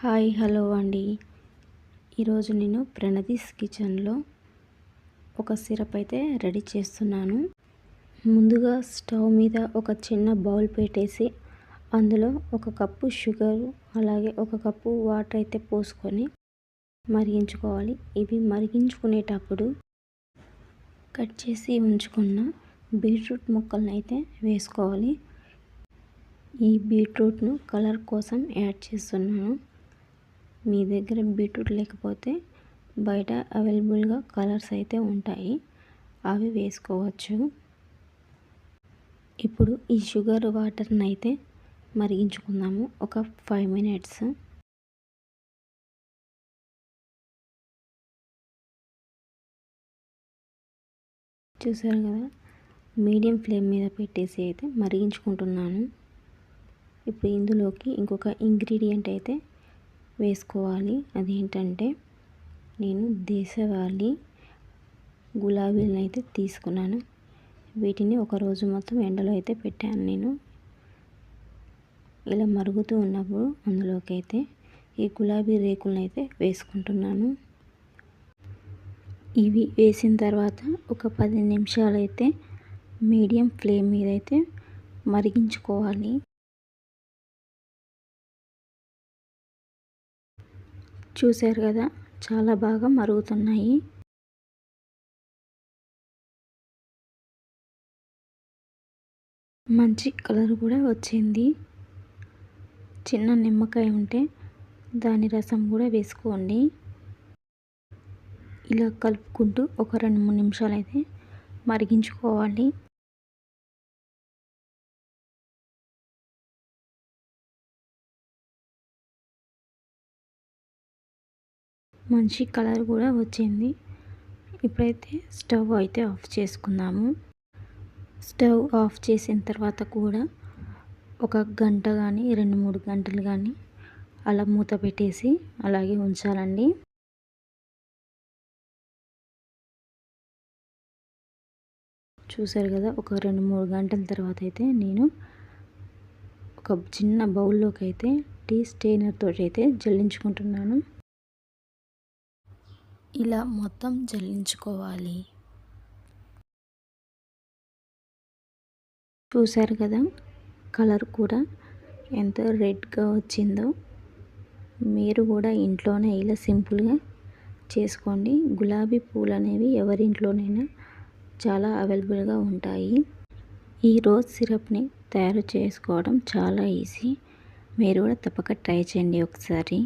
Hi hello అండి. ఈరోజు నేను ప్రణదీస్ కిచెన్లో ఒక సిరప్ అయితే రెడీ చేస్తున్నాను. ముందుగా స్టవ్ మీద ఒక చిన్న బౌల్ పెట్టేసి అందులో ఒక కప్పు షుగర్ అలాగే ఒక కప్పు వాటర్ అయితే పోసుకొని మరిగించుకోవాలి. ఇవి మరిగించుకునేటప్పుడు కట్ చేసి ఉంచుకున్న బీట్రూట్ ముక్కలను అయితే వేసుకోవాలి. ఈ బీట్రూట్ను కలర్ కోసం యాడ్ చేస్తున్నాను. మీ దగ్గర బీట్రూట్ లేకపోతే బయట అవైలబుల్గా కలర్స్ అయితే ఉంటాయి. అవి వేసుకోవచ్చు. ఇప్పుడు ఈ షుగర్ వాటర్ని అయితే మరిగించుకుందాము. ఒక ఫైవ్ మినిట్స్. చూసారు కదా? మీడియం ఫ్లేమ్ మీద పెట్టేసి అయితే మరిగించుకుంటున్నాను. ఇప్పుడు ఇందులోకి ఇంకొక ఇంగ్రీడియంట్ అయితే వేసుకోవాలి. అదేంటంటే నేను దేశవాళీ గులాబీలను అయితే తీసుకున్నాను. వీటిని ఒక రోజు మొత్తం ఎండలో అయితే పెట్టాను నేను. ఇలా మరుగుతూ ఉన్నప్పుడు అందులోకి అయితే ఈ గులాబీ రేకులను అయితే వేసుకుంటున్నాను. ఇవి వేసిన తర్వాత ఒక పది నిమిషాలు అయితే మీడియం ఫ్లేమ్ మీద అయితే మరిగించుకోవాలి. చూశారు కదా చాలా బాగా మరుగుతున్నాయి. మంచి కలర్ కూడా వచ్చింది. చిన్న నిమ్మకాయ ఉంటే దాని రసం కూడా వేసుకోండి. ఇలా కలుపుకుంటూ ఒక రెండు మూడు నిమిషాలు అయితే మరిగించుకోవాలి. మంచి కలర్ కూడా వచ్చింది. ఇప్పుడైతే స్టవ్ అయితే ఆఫ్ చేసుకున్నాము స్టవ్ ఆఫ్ చేసిన తర్వాత కూడా ఒక గంట కానీ రెండు మూడు గంటలు కానీ అలా మూత పెట్టేసి అలాగే ఉంచాలండి. చూసారు కదా ఒక రెండు మూడు గంటల తర్వాత అయితే నేను ఒక చిన్న బౌల్లోకి అయితే టీ స్టెయినర్ తోటి అయితే జల్లించుకుంటున్నాను. ఇలా మొత్తం జల్లించుకోవాలి. చూశారు కదా? కలర్ కూడా ఎంత రెడ్గా వచ్చిందో. మీరు కూడా ఇంట్లోనే ఇలా సింపుల్గా చేసుకోండి. గులాబీ పూలు అనేవి ఎవరింట్లోనైనా చాలా అవైలబుల్గా ఉంటాయి. ఈ రోజ్ సిరప్ని తయారు చేసుకోవడం చాలా ఈజీ. మీరు కూడా తప్పక ట్రై చేయండి ఒకసారి.